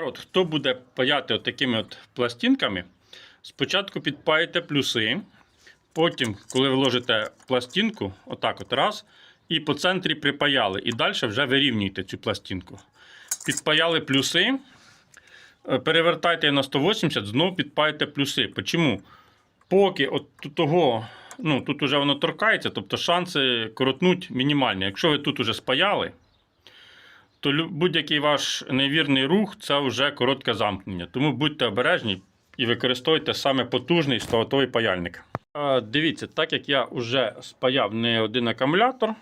От, хто буде паяти от такими от пластинками, спочатку підпаєте плюси, потім, коли ви ложите пластинку, отак от раз, і по центрі припаяли. І далі вже вирівнюєте цю пластинку. Підпаяли плюси, е, перевертайте на 180, знову підпаєте плюси. Чому? Поки от того, ну, тут вже воно торкається, тобто шанси коротнуть мінімальні. Якщо ви тут уже спаяли, то будь-який ваш невірний рух це вже коротке замкнення. Тому будьте обережні і використовуйте саме потужний стоватовий паяльник. Дивіться, так як я вже спаяв не один акумулятор.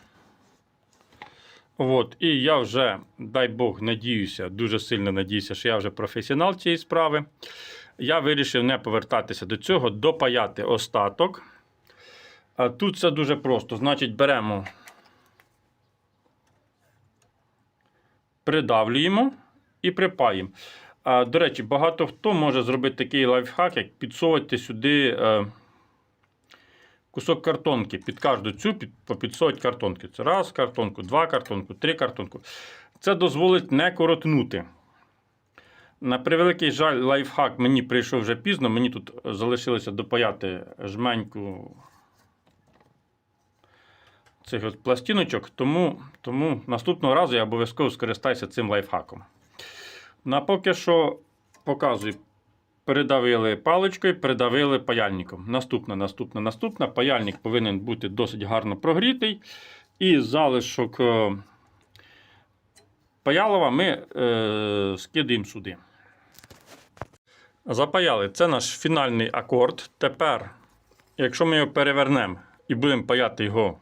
От, і я вже, дай Бог, надіюся, дуже сильно надіюся, що я вже професіонал цієї справи. Я вирішив не повертатися до цього, допаяти остаток. А тут все дуже просто. Значить, беремо придавлюємо і припаємо. До речі, багато хто може зробити такий лайфхак, як підсовувати сюди е, кусок картонки. Під кожну цю під, попідсовувати картонки. Це раз картонку, два картонку, три картонку. Це дозволить не коротнути. На превеликий жаль, лайфхак мені прийшов вже пізно. Мені тут залишилося допаяти жменьку цих от пластиночок, тому, тому наступного разу я обов'язково скористаюся цим лайфхаком. На поки що показую. Передавили паличкою, передавили паяльником. Наступна, наступна, наступна. Паяльник повинен бути досить гарно прогрітий. І залишок е, паялова ми е, скидаємо сюди. Запаяли. Це наш фінальний акорд. Тепер, якщо ми його перевернемо і будемо паяти його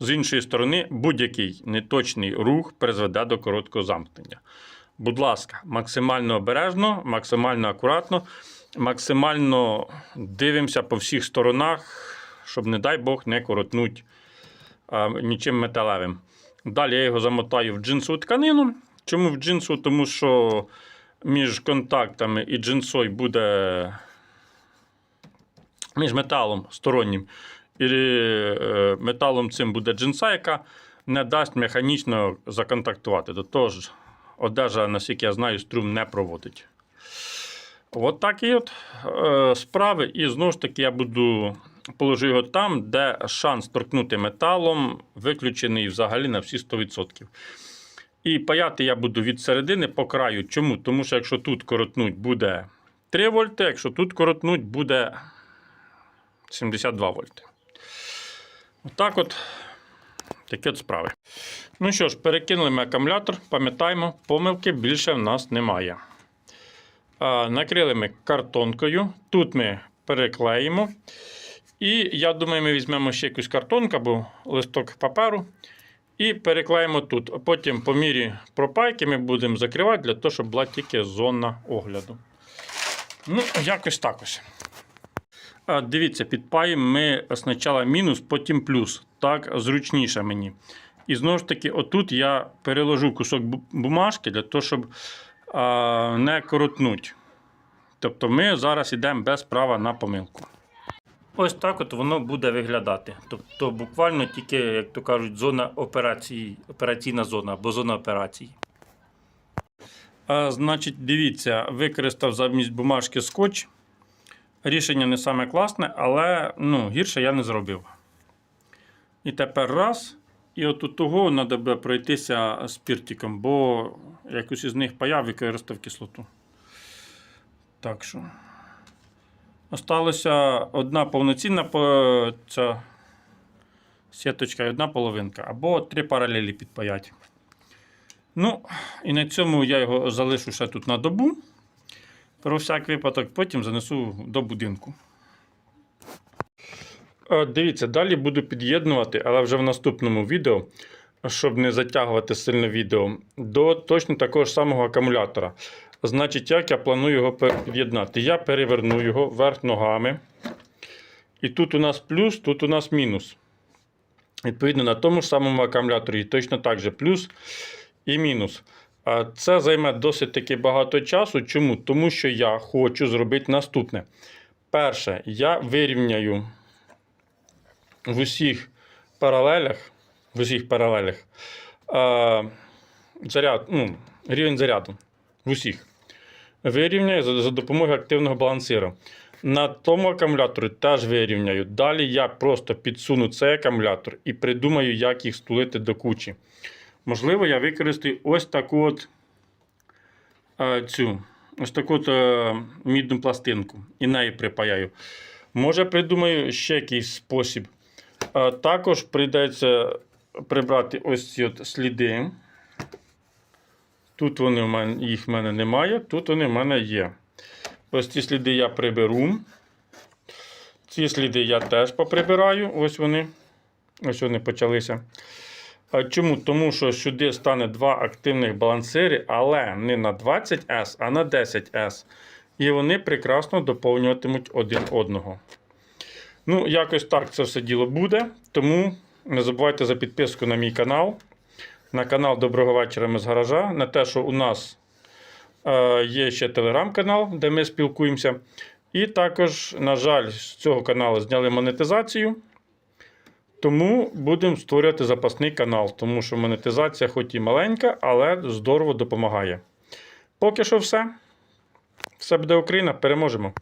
з іншої сторони, будь-який неточний рух призведе до короткого замкнення. Будь ласка, максимально обережно, максимально акуратно, максимально дивимося по всіх сторонах, щоб, не дай Бог, не коротнуть а, нічим металевим. Далі я його замотаю в джинсову тканину. Чому в джинсу? Тому що між контактами і джинсою буде між металом стороннім і е, металом цим буде джинса, яка не дасть механічно законтактувати. До того ж, одежа, наскільки я знаю, струм не проводить. От такі от е, справи. І знову ж таки я буду положу його там, де шанс торкнути металом виключений взагалі на всі 100%. І паяти я буду від середини по краю. Чому? Тому що якщо тут коротнуть, буде 3 вольти, якщо тут коротнуть, буде 72 вольти. Отак от такі от справи. Ну що ж, перекинули ми акумулятор, пам'ятаємо, помилки більше в нас немає. Накрили ми картонкою. Тут ми переклеїмо. І я думаю, ми візьмемо ще якусь картонку або листок паперу. І переклеїмо тут. А потім, по мірі пропайки, ми будемо закривати для того, щоб була тільки зона огляду. Ну, якось так ось. Дивіться, підпаємо ми спочатку мінус, потім плюс. Так зручніше мені. І знову ж таки, отут я переложу кусок бумажки для того, щоб а, не коротнуть. Тобто ми зараз йдемо без права на помилку. Ось так от воно буде виглядати. Тобто, буквально тільки, як то кажуть, зона операції, операційна зона або зона операції. А, значить, дивіться, використав замість бумажки скотч. Рішення не саме класне, але ну, гірше я не зробив. І тепер раз. І от у того треба буде пройтися спіртиком, бо якось із них паяв використав кислоту. Так що. Осталося одна повноцінна ця сіточка і одна половинка. Або три паралелі підпаять. Ну, і на цьому я його залишу ще тут на добу. Про всяк випадок, потім занесу до будинку. Е, Дивіться, далі буду під'єднувати, але вже в наступному відео, щоб не затягувати сильно відео, до точно такого ж самого акумулятора. Значить, як я планую його під'єднати? Я переверну його вверх ногами. І тут у нас плюс, тут у нас мінус. Відповідно, на тому ж самому акумуляторі точно так же плюс і мінус. Це займе досить таки багато часу. Чому? Тому що я хочу зробити наступне. Перше, я вирівняю в усіх паралелях, в усіх паралелях заряд, ну, рівень заряду. В усіх. Вирівняю за допомогою активного балансира. На тому акумуляторі теж вирівняю. Далі я просто підсуну цей акумулятор і придумаю, як їх стулити до кучі. Можливо, я використаю ось таку от е, цю, ось таку от, е, мідну пластинку і неї припаяю. Може, придумаю ще якийсь спосіб. Е, також прийдеться прибрати ось ці от сліди. Тут вони в мене, їх в мене немає, тут вони в мене є. Ось ці сліди я приберу. Ці сліди я теж поприбираю. Ось вони. Ось вони почалися. Чому? Тому що сюди стане два активних балансири, але не на 20S, а на 10S. І вони прекрасно доповнюватимуть один одного. Ну, якось так це все діло буде. Тому не забувайте за підписку на мій канал. На канал Доброго вечора ми з гаража. На те, що у нас е, є ще телеграм-канал, де ми спілкуємося. І також, на жаль, з цього каналу зняли монетизацію. Тому будемо створювати запасний канал, тому що монетизація, хоч і маленька, але здорово допомагає. Поки що все. Все буде Україна, переможемо.